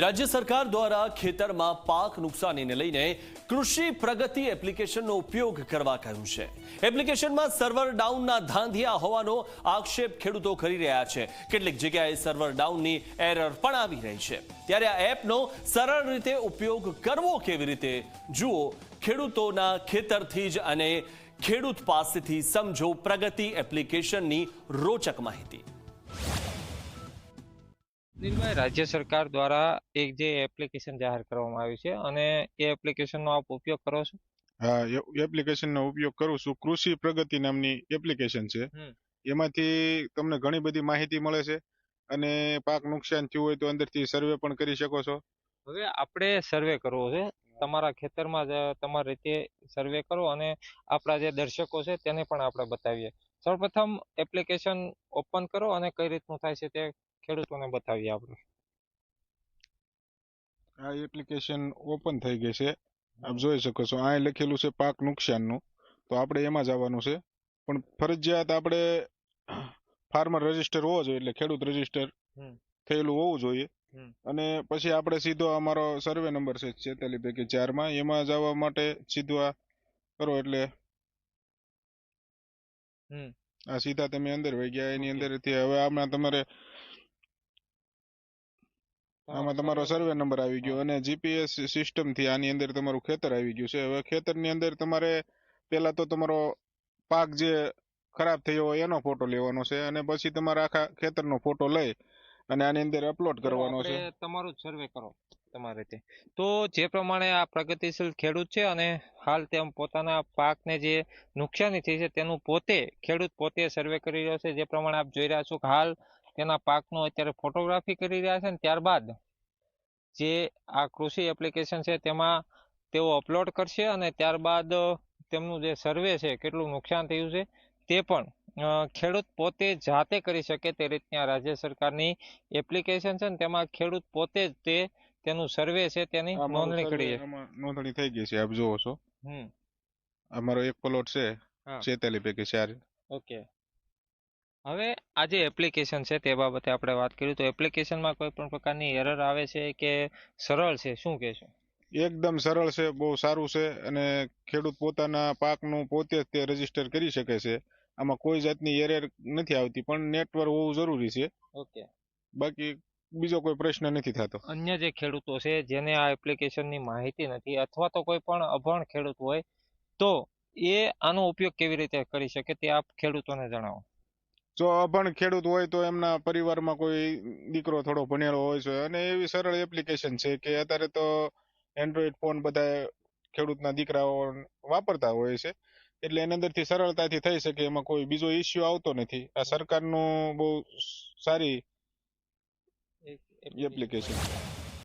રાજ્ય સરકાર દ્વારા ખેતરમાં પાક નુકસાનીને લઈને કૃષિ પ્રગતિ એપ્લિકેશનનો ઉપયોગ કરવા કહ્યું છે. એપ્લિકેશનમાં સર્વર ડાઉનના ધાંધિયા હોવાનો આક્ષેપ ખેડૂતો કરી રહ્યા છે. કેટલીક જગ્યાએ સર્વર ડાઉનની એરર પણ આવી રહી છે. ત્યારે આ એપનો સરળ રીતે ઉપયોગ કરવો કેવી રીતે? જુઓ, ખેડૂતોના ખેતરથી જ અને ખેડૂત પાસેથી સમજો પ્રગતિ એપ્લિકેશનની રોચક માહિતી. રાજ્ય સરકાર દ્વારા એક જે એપ્લિકેશન જાહેર કરવામાં આવી છે અને એ એપ્લિકેશનનો આપ ઉપયોગ કરો છો? હા એપ્લિકેશનનો ઉપયોગ કરું છું. કૃષિ પ્રગતિ નામની એપ્લિકેશન છે. એમાંથી તમને ઘણી બધી માહિતી મળે છે અને પાક નુકસાન થયું હોય તો અંદરથી સર્વે પણ કરી શકો છો. હવે આપણે સર્વે કરવો છે. તમારા ખેતરમાં તમારી રીતે સર્વે કરો અને આપણા જે દર્શકો છે તેને પણ આપણે બતાવીએ. સૌપ્રથમ એપ્લિકેશન ઓપન કરો અને કઈ રીતનું થાય છે તે ખેડૂતોને બતાવીએ આપણે. આ એપ્લિકેશન ઓપન થઈ ગઈ છે. આપ જોઈ શકો છો. આ લખેલું છે પાક નુકસાનનું. તો આપણે એમાં જવાનું છે. પણ ફરજિયાત આપણે ફાર્મર રજિસ્ટર હોવો જોઈએ એટલે ખેડૂત રજિસ્ટર થયેલું હોવું જોઈએ. અને પછી આપણે સીધો અમારો સર્વે નંબર છે છેતાલીસ પૈકી ચારમાં એમાં જવા માટે સીધો આ કરો એટલે. આ સીધા તમે અંદર વહી ગયા. એની અંદર અંદરથી હવે આમાં તમારે આમાં તમારો સર્વે નંબર આવી ગયો અને જીપીએસ સિસ્ટમથી આની અંદર તમારું ખેતર આવી ગયું છે. હવે ખેતરની અંદર તમારે પેલા તો તમારો પાક જે ખરાબ થયો હોય એનો ફોટો લેવાનો છે અને પછી તમારા આખા ખેતરનો ફોટો લઈ અને આની અંદર અપલોડ કરવાનો છે. તમારો સર્વે કરો તમારી રીતે તો જે પ્રમાણે આ પ્રગતિશીલ ખેડૂત છે અને હાલ તેમ પોતાના પાકને જે નુકસાની થઈ છે તેનું પોતે ખેડૂત પોતે સર્વે કરી રહ્યો છે. જે પ્રમાણે આપ જોઈ રહ્યા છો કે હાલ તેના પાકનો અત્યારે ફોટોગ્રાફી કરી રહ્યા છે ને ત્યારબાદ જે આ કૃષિ એપ્લિકેશન છે તેમાં તેઓ અપલોડ કરશે અને ત્યારબાદ તેમનું જે સર્વે છે કેટલું નુકસાન થયું છે તે પણ ખેડૂત પોતે જાતે કરી શકે તે રીતની આ રાજ્ય સરકારની એપ્લિકેશન છે ને તેમાં ખેડૂત પોતે જ તે તેનું સર્વે છે તેની નોંધણી કરી નોંધણી થઈ ગઈ છે આપ જોવો છો. હમ. આ એક પ્લોટ છે હા. છેતાલીસ પૈકી ચાર. ઓકે હવે આ જે એપ્લિકેશન છે તે બાબતે આપણે વાત કરી તો એપ્લિકેશનમાં કોઈ પણ પ્રકારની એરર આવે છે કે સરળ છે શું કહેશો એકદમ સરળ છે બહુ સારું છે અને ખેડૂત પોતાના પાકનું પોતે જ તે રજિસ્ટર કરી શકે છે. આમાં કોઈ જાતની એરર નથી આવતી પણ નેટવર્ક હોવું જરૂરી છે. ઓકે. બાકી બીજો કોઈ પ્રશ્ન નથી થતો. અન્ય જે ખેડૂતો છે જેને આ એપ્લિકેશનની માહિતી નથી અથવા તો કોઈ પણ અભણ ખેડૂત હોય તો એ આનો ઉપયોગ કેવી રીતે કરી શકે તે આપ ખેડૂતોને જણાવો. જો અભણ ખેડૂત હોય તો એમના પરિવારમાં કોઈ દીકરો થોડો ભણેલો હોય છે. અને એવી સરળ એપ્લિકેશન છે કે અત્યારે તો એન્ડ્રોઈડ ફોન બધા ખેડૂતના દીકરાઓ વાપરતા હોય છે. એટલે એની અંદરથી સરળતાથી થઈ શકે એમાં કોઈ બીજો ઇસ્યુ આવતો નથી. આ સરકારનું બહુ સારી એપ્લિકેશન